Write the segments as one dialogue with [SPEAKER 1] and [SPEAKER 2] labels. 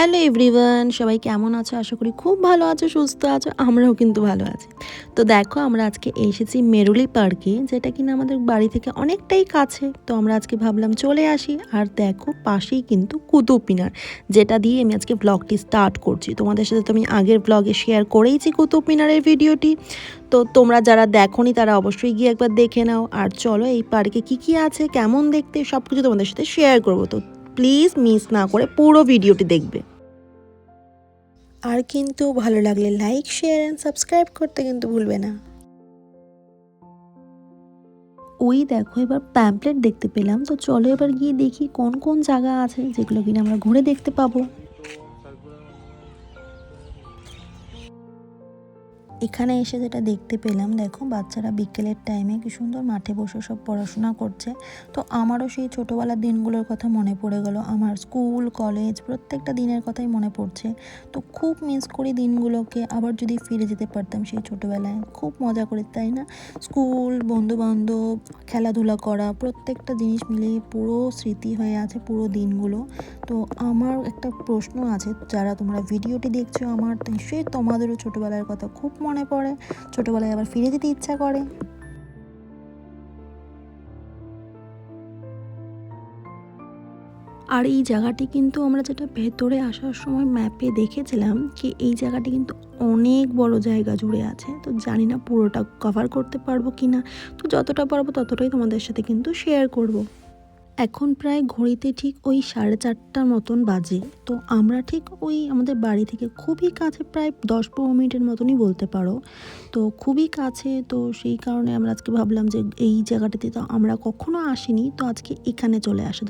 [SPEAKER 1] Hello everyone, সবাই কেমন আছো? আশা করি খুব ভালো আছো, সুস্থ আছো, আমরাও কিন্তু ভালো আছি। তো দেখো, আমরা আজকে এসেছি মেরুলি পার্কে, যেটা কিনা আমাদের বাড়ি থেকে অনেকটাই কাছে। তো আমরা আজকে ভাবলাম চলে আসি, আর দেখো, পাশেই কিন্তু কুতুব মিনার, যেটা দিয়ে আমি আজকে ব্লগটি স্টার্ট করছি। তোমাদের সাথে তো আমি আগের ব্লগে শেয়ার করেইছি কুতুব মিনারের ভিডিওটি। তো তোমরা যারা দেখোনি, তারা অবশ্যই গিয়ে একবার দেখে নাও। আর চলো, এই পার্কে কি কি আছে, কেমন দেখতে সব কিছু তোমাদের সাথে শেয়ার করব। তো প্লিজ মিস না করে পুরো ভিডিওটি দেখবে। আর কিন্তু ভালো লাগলে লাইক শেয়ার অ্যান্ড সাবস্ক্রাইব করতে কিন্তু ভুলবে না। ওই দেখো এবার প্যাম্পলেট দেখতে পেলাম। তো চলো এবার গিয়ে দেখি কোন কোন জায়গা আছে যেগুলো কিনা আমরা ঘুরে দেখতে পাবো। এখানে এসে যেটা দেখতে পেলাম, দেখো বাচ্চারা বিকেলের টাইমে কি সুন্দর মাঠে বসে সব পড়াশোনা করছে। তো আমারও সেই ছোটোবেলার দিনগুলোর কথা মনে পড়ে গেল। আমার স্কুল কলেজ প্রত্যেকটা দিনের কথাই মনে পড়ছে। তো খুব মিস করি দিনগুলোকে। আবার যদি ফিরে যেতে পারতাম সেই ছোটোবেলায়, খুব মজা করি, তাই না? স্কুল বন্ধুবান্ধব, খেলাধুলা করা, প্রত্যেকটা জিনিস মিলিয়ে পুরো স্মৃতি হয়ে আছে পুরো দিনগুলো। তো আমার একটা প্রশ্ন আছে, যারা তোমরা ভিডিওটি দেখছ আমার নিশ্চয়ই তোমাদেরও ছোটোবেলার কথা খুব মনে পড়ে। ছোটোবেলায় আবার ফিরে যেতে ইচ্ছা করে। আর এই জায়গাটি কিন্তু আমরা যেটা ভেতরে আসার সময় ম্যাপে দেখেছিলাম কি এই জায়গাটি কিন্তু অনেক বড় জায়গা জুড়ে আছে। তো জানি না পুরোটা কভার করতে পারব কি না তো যতটা পারব ততটাই তোমাদের সাথে কিন্তু শেয়ার করব। এখন প্রায় ঘড়িতে ঠিক ওই সাড়ে চারটার মতন বাজে। তো আমরা ঠিক ওই আমাদের বাড়ি থেকে খুবই কাছে প্রায় দশ পনেরো মিনিটের মতনই বলতে পারো। তো খুবই কাছে, তো সেই কারণে আমরা আজকে ভাবলাম যে এই জায়গাটাতে তো আমরা কখনো আসিনি, তো আজকে এখানে চলে আসা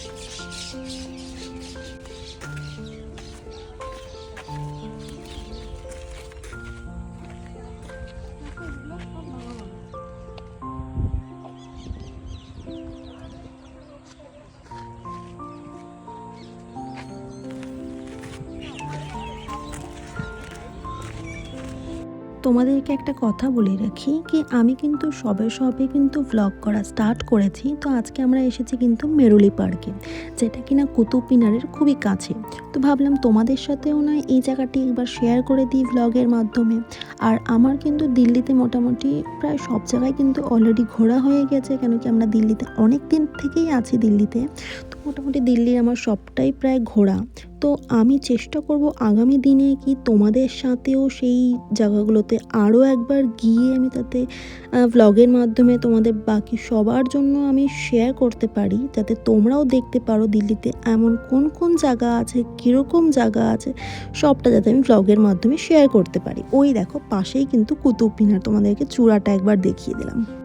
[SPEAKER 1] フフフフ。তোমাদেরকে একটা কথা বলে রাখি কি আমি কিন্তু সবে সবে কিন্তু ভ্লগ করা স্টার্ট করেছি। তো আজকে আমরা এসেছি কিন্তু মেরুলি পার্কে, যেটা কিনা কুতুব মিনারের খুবই কাছে। তো ভাবলাম তোমাদের সাথেও নয় এই জায়গাটি একবার শেয়ার করে দিই ভ্লগের মাধ্যমে। আর আমার কিন্তু দিল্লিতে মোটামুটি প্রায় সব জায়গায় কিন্তু অলরেডি ঘোরা হয়ে গেছে, কেন কি আমরা দিল্লিতে অনেক দিন থেকেই আছি দিল্লিতে। তো মোটামুটি দিল্লির আমার সবটাই প্রায় ঘোরা। তো আমি চেষ্টা করব আগামী দিনে কি তোমাদের সাথেও সেই জায়গাগুলোতে আরও একবার গিয়ে আমি তাতে ভ্লগের মাধ্যমে তোমাদের বাকি সবার জন্য আমি শেয়ার করতে পারি। যাতে তোমরাও দেখতে পারো দিল্লিতে এমন কোন কোন জায়গা আছে, কীরকম জায়গা আছে, সবটা যাতে আমি ভ্লগের মাধ্যমে শেয়ার করতে পারি। ওই দেখো, পাশেই কিন্তু কুতুব মিনার তোমাদেরকে চূড়াটা একবার দেখিয়ে দিলাম।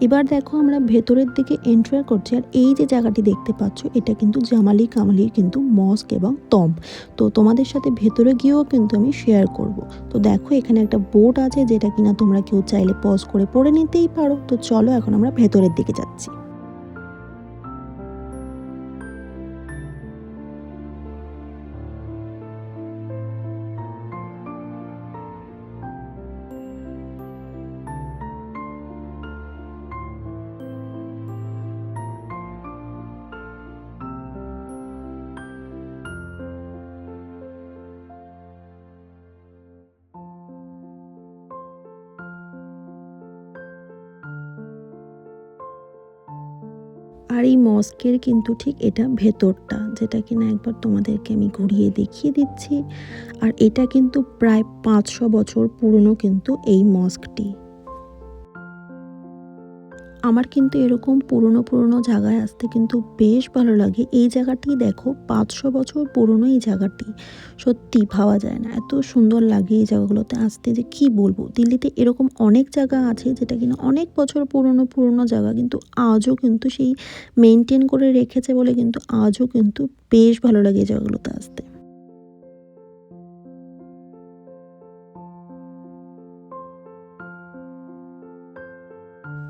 [SPEAKER 1] এবার দেখো আমরা ভেতরের দিকে এন্টার করছি আর এই যে জায়গাটি দেখতে পাচ্ছ, এটা কিন্তু জামালি কামালির কিন্তু মস্ক এবং তম তো তোমাদের সাথে ভেতরে গিয়েও কিন্তু আমি শেয়ার করব। তো দেখো এখানে একটা বোর্ড আছে যেটা কিনা তোমরা কেউ চাইলে পজ করে পড়ে নিতেই পারো। তো চলো এখন আমরা ভেতরের দিকে যাচ্ছি। আর এই মস্কের কিন্তু ঠিক এটা ভেতরটা, যেটা কিনা একবার তোমাদেরকে আমি ঘুরিয়ে দেখিয়ে দিচ্ছি। আর এটা কিন্তু প্রায় পাঁচশো বছর পুরনো কিন্তু এই মস্কটি। আমার কিন্তু এরকম পুরনো পুরনো জায়গায় আসতে কিন্তু বেশ ভালো লাগে। এই জায়গাটি দেখো, পাঁচশো বছর পুরনো এই জায়গাটি। সত্যি ভাবা যায় না। এত সুন্দর লাগে এই জায়গাগুলোতে আসতে যে কি বলব? দিল্লিতে এরকম অনেক জায়গা আছে যেটা কিনা অনেক বছর পুরনো পুরনো জায়গা, কিন্তু আজও কিন্তু সেই মেনটেন করে রেখেছে বলে কিন্তু আজও কিন্তু বেশ ভালো লাগে এই জায়গাগুলোতে আসতে।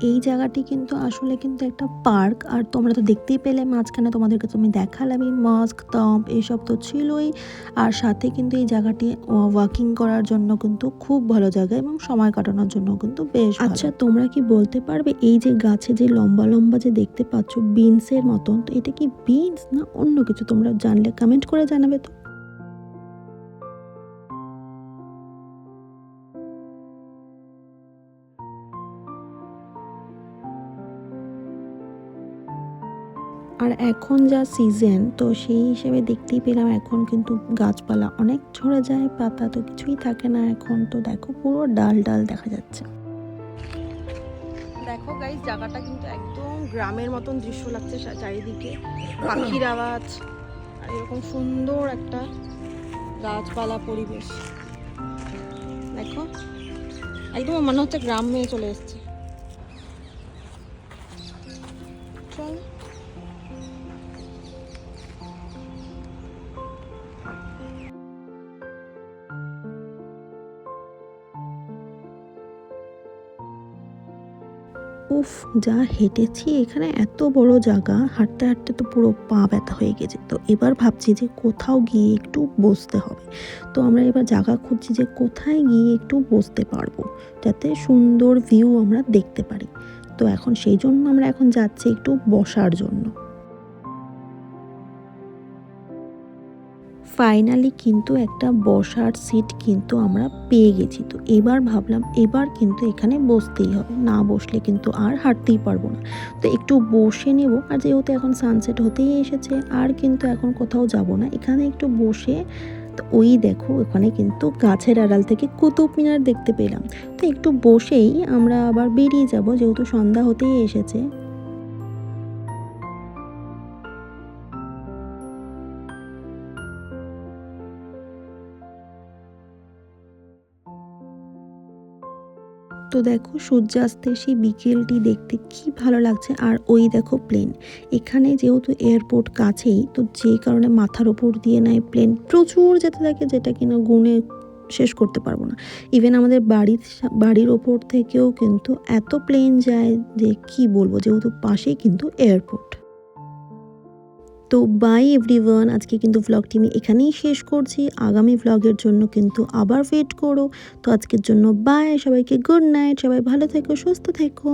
[SPEAKER 1] এই জায়গাটি কিন্তু আসলে কিন্তু একটা পার্ক। আর তোমরা তো দেখতেই পেলে মাঝখানে তোমাদেরকে তুমি দেখালামই। মাস্ক তম্প এইসব তো ছিলই। আর সাথে কিন্তু এই জায়গাটি ওয়াকিং করার জন্য কিন্তু খুব ভালো জায়গা এবং সময় কাটানোর জন্য কিন্তু বেশ আচ্ছা তোমরা কি বলতে পারবে এই যে গাছে যে লম্বা লম্বা যে দেখতে পাচ্ছ, বিনসের মতন, তো এটা কি বিনস না অন্য কিছু? তোমরা জানলে কমেন্ট করে জানাবে তো। আর এখন যা সিজন তো সেই হিসেবে দেখতেই পেলাম এখন কিন্তু গাছপালা অনেক ঝরে যায়, পাতা তো কিছুই থাকে না এখন। তো দেখো পুরো ডাল ডাল দেখা যাচ্ছে।
[SPEAKER 2] দেখো গাইস জায়গাটা কিন্তু একদম গ্রামের মতন দৃশ্য লাগছে চারিদিকে। পাখির আওয়াজ, আর এরকম সুন্দর একটা গাছপালা পরিবেশ। দেখো, একদম মনে হচ্ছে গ্রামে চলে এসছে। চল।
[SPEAKER 1] উফ, যা হেঁটেছি, এখানে এত বড় জায়গা। হাঁটতে হাঁটতে তো পুরো পা ব্যথা হয়ে গেছে। তো এবার ভাবছি যে কোথাও গিয়ে একটু বসতে হবে। তো আমরা এবার জায়গা খুঁজছি যে কোথায় গিয়ে একটু বসতে পারব, যাতে সুন্দর ভিউ আমরা দেখতে পারি। তো এখন সেই জন্য আমরা এখন যাচ্ছি একটু বসার জন্য। ফাইনালি কিন্তু একটা বসার সিট কিন্তু আমরা পেয়ে গেছি। তো এবার ভাবলাম এবার কিন্তু এখানে বসতেই হবে। না বসলে কিন্তু আর হাঁটতেই পারব না। তো একটু বসে নেব। আর যেহেতু এখন সানসেট হতেই এসেছে, আর কিন্তু এখন কোথাও যাব না। এখানে একটু বসে তো ওই দেখো ওখানে কিন্তু গাছের আড়াল থেকে কুতুব মিনার দেখতে পেলাম। তো একটু বসেই আমরা আবার বেরিয়ে যাব। যেহেতু সন্ধ্যা হতেই এসেছে। তো দেখো সূর্যাস্তের সেই বিকেলটি দেখতে কি ভালো লাগছে। আর ওই দেখো প্লেন এখানে যেহেতু এয়ারপোর্ট কাছেই, তো যে কারণে মাথার ওপর দিয়ে নেয় প্লেন প্রচুর যেতে থাকে, যেটা কিনা গুনে শেষ করতে পারব না। ইভেন আমাদের বাড়ির বাড়ির ওপর থেকেও কিন্তু এত প্লেন যায় যে কি বলব, যেহেতু পাশেই কিন্তু এয়ারপোর্ট তো বাই এভরিওয়ান আজকে কিন্তু ভ্লগটি আমি এখানেই শেষ করছি। আগামী ভ্লগের জন্য কিন্তু আবার ওয়েট করো। তো আজকের জন্য বাই সবাইকে গুড নাইট সবাই ভালো থেকো, সুস্থ থেকো।